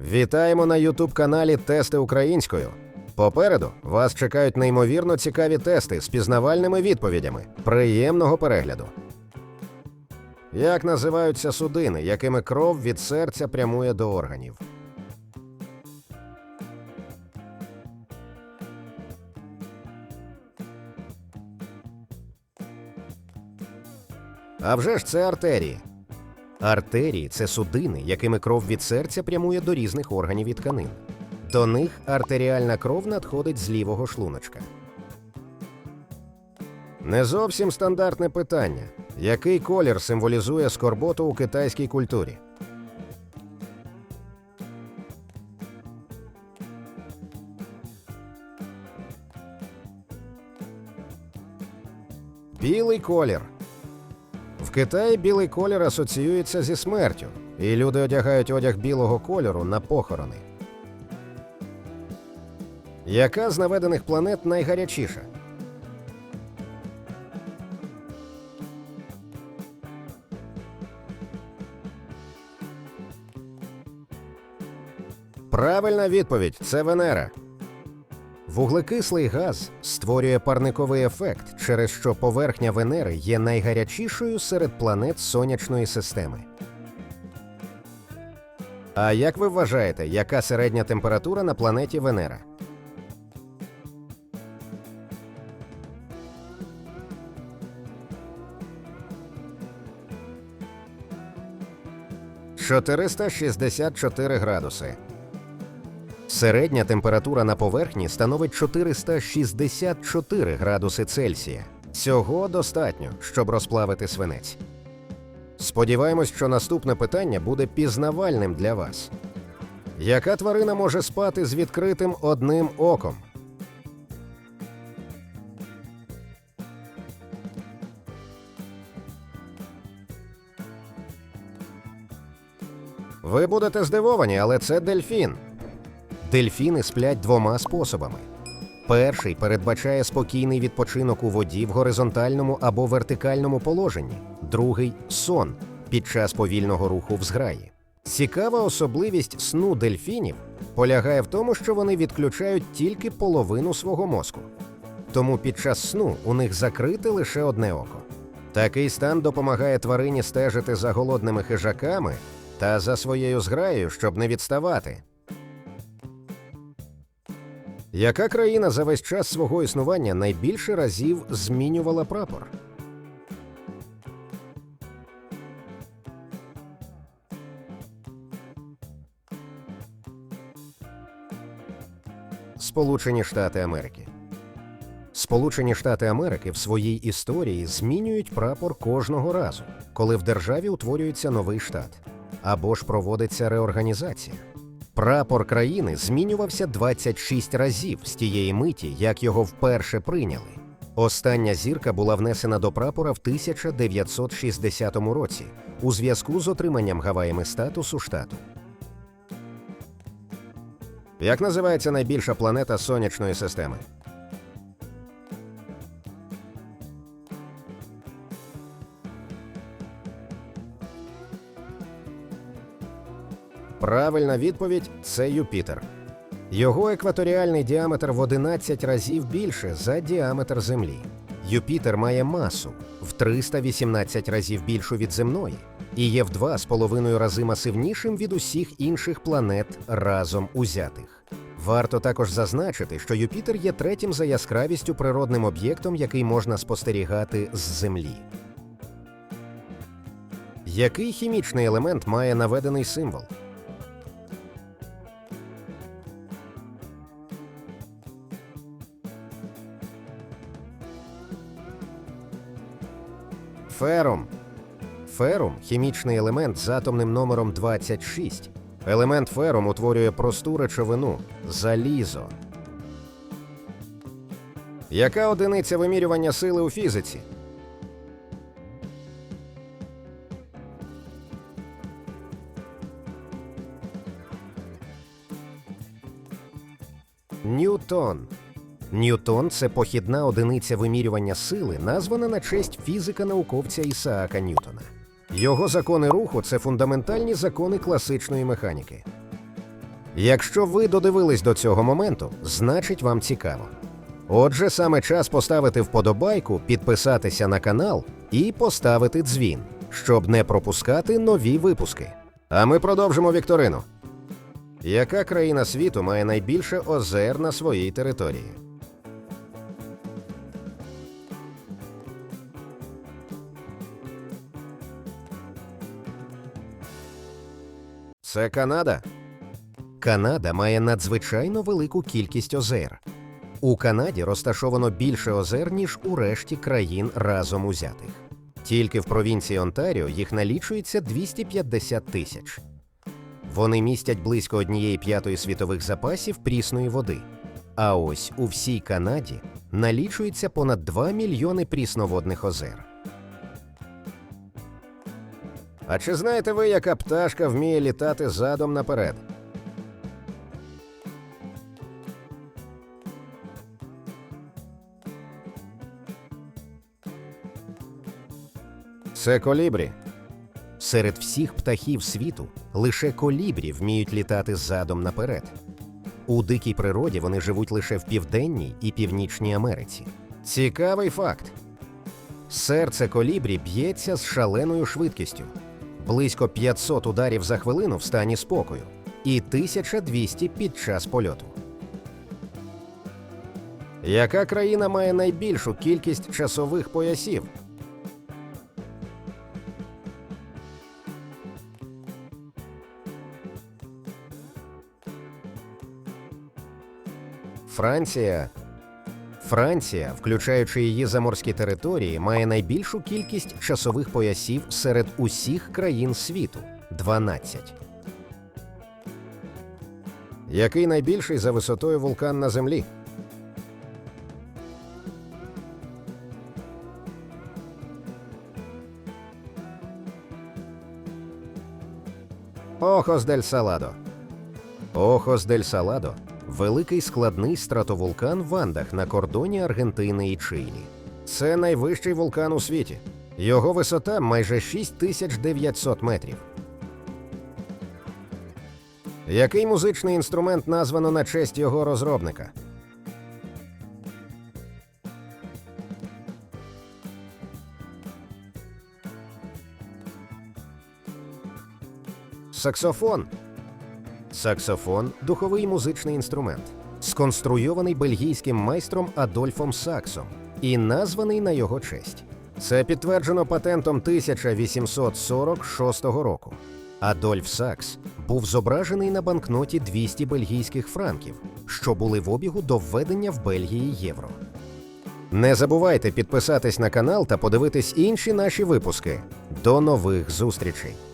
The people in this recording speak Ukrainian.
Вітаємо на youtube каналі Тести українською. Попереду вас чекають неймовірно цікаві тести з пізнавальними відповідями. Приємного перегляду. Як називаються судини, якими кров від серця прямує до органів? А вже ж це артерії. Артерії це судини, якими кров від серця прямує до різних органів і тканин. До них артеріальна кров надходить з лівого шлуночка. Не зовсім стандартне питання. Який колір символізує скорботу у китайській культурі? Білий колір. В Китаї білий колір асоціюється зі смертю, і люди одягають одяг білого кольору на похорони. Яка з наведених планет найгарячіша? Правильна відповідь це Венера. Вуглекислий газ створює парниковий ефект, через що поверхня Венери є найгарячішою серед планет сонячної системи. А як ви вважаєте, яка середня температура на планеті Венера? «464 градуси. Середня температура на поверхні становить 464 градуси Цельсія. Цього достатньо, щоб розплавити свинець. Сподіваємось, що наступне питання буде пізнавальним для вас. Яка тварина може спати з відкритим одним оком? Ви будете здивовані, але це дельфін. Дельфіни сплять двома способами. Перший передбачає спокійний відпочинок у воді в горизонтальному або вертикальному положенні, другий сон під час повільного руху в зграї. Цікава особливість сну дельфінів полягає в тому, що вони відключають тільки половину свого мозку. Тому під час сну у них закрите лише одне око. Такий стан допомагає тварині стежити за голодними хижаками та за своєю зграєю, щоб не відставати. Яка країна за весь час свого існування найбільше разів змінювала прапор? Сполучені Штати Америки. Сполучені Штати Америки в своїй історії змінюють прапор кожного разу, коли в державі утворюється новий штат або ж проводиться реорганізація. Прапор країни змінювався 26 разів з тієї миті, як його вперше прийняли. Остання зірка була внесена до прапора в 1960 році у зв'язку з отриманням Гаваями статусу штату. Як називається найбільша планета сонячної системи? Правильна відповідь це Юпітер. Його екваторіальний діаметр в 11 разів більше за діаметр Землі. Юпітер має масу в 318 разів більшу від земної і є в 2,5 рази масивнішим від усіх інших планет разом узятих. Варто також зазначити, що Юпітер є третім за яскравістю природним об'єктом, який можна спостерігати з Землі. Який хімічний елемент має наведений символ? Ферум. Ферум хімічний елемент з атомним номером 26. Елемент ферум утворює просту речовину залізо. Яка одиниця вимірювання сили у фізиці? Ньютон. Ньютон це похідна одиниця вимірювання сили, названа на честь фізика-науковця Ісаака Ньютона. Його закони руху це фундаментальні закони класичної механіки. Якщо ви додивились до цього моменту, значить вам цікаво. Отже, саме час поставити вподобайку, підписатися на канал і поставити дзвін, щоб не пропускати нові випуски. А ми продовжимо вікторину. Яка країна світу має найбільше озер на своїй території? Це Канада. Канада має надзвичайно велику кількість озер. У Канаді розташовано більше озер, ніж у решті країн разом узятих. Тільки в провінції Онтаріо їх налічується 250 тисяч. Вони містять близько однієї п'ятої світових запасів прісної води. А ось у всій Канаді налічується понад 2 мільйони прісноводних озер. А чи знаєте ви, яка пташка вміє літати задом наперед? Це колібрі. Серед всіх птахів світу лише колібрі вміють літати задом наперед. У дикій природі вони живуть лише в Південній і Північній Америці. Цікавий факт. Серце колібрі б'ється з шаленою швидкістю близько 500 ударів за хвилину в стані спокою і 1200 під час польоту. Яка країна має найбільшу кількість часових поясів? Франція. Франція, включаючи її заморські території, має найбільшу кількість часових поясів серед усіх країн світу 12. Який найбільший за висотою вулкан на землі? Охос дель Саладо. Охос дель Саладо великий складний стратовулкан в Андах на кордоні Аргентини і Чилі. Це найвищий вулкан у світі. Його висота майже 6900 метрів. Який музичний інструмент названо на честь його розробника? Саксофон. Саксофон духовий музичний інструмент, сконструйований бельгійським майстром Адольфом Саксом і названий на його честь. Це підтверджено патентом 1846 року. Адольф Сакс був зображений на банкноті 200 бельгійських франків, що були в обігу до введення в Бельгії євро. Не забувайте підписатись на канал та подивитись інші наші випуски. До нових зустрічей!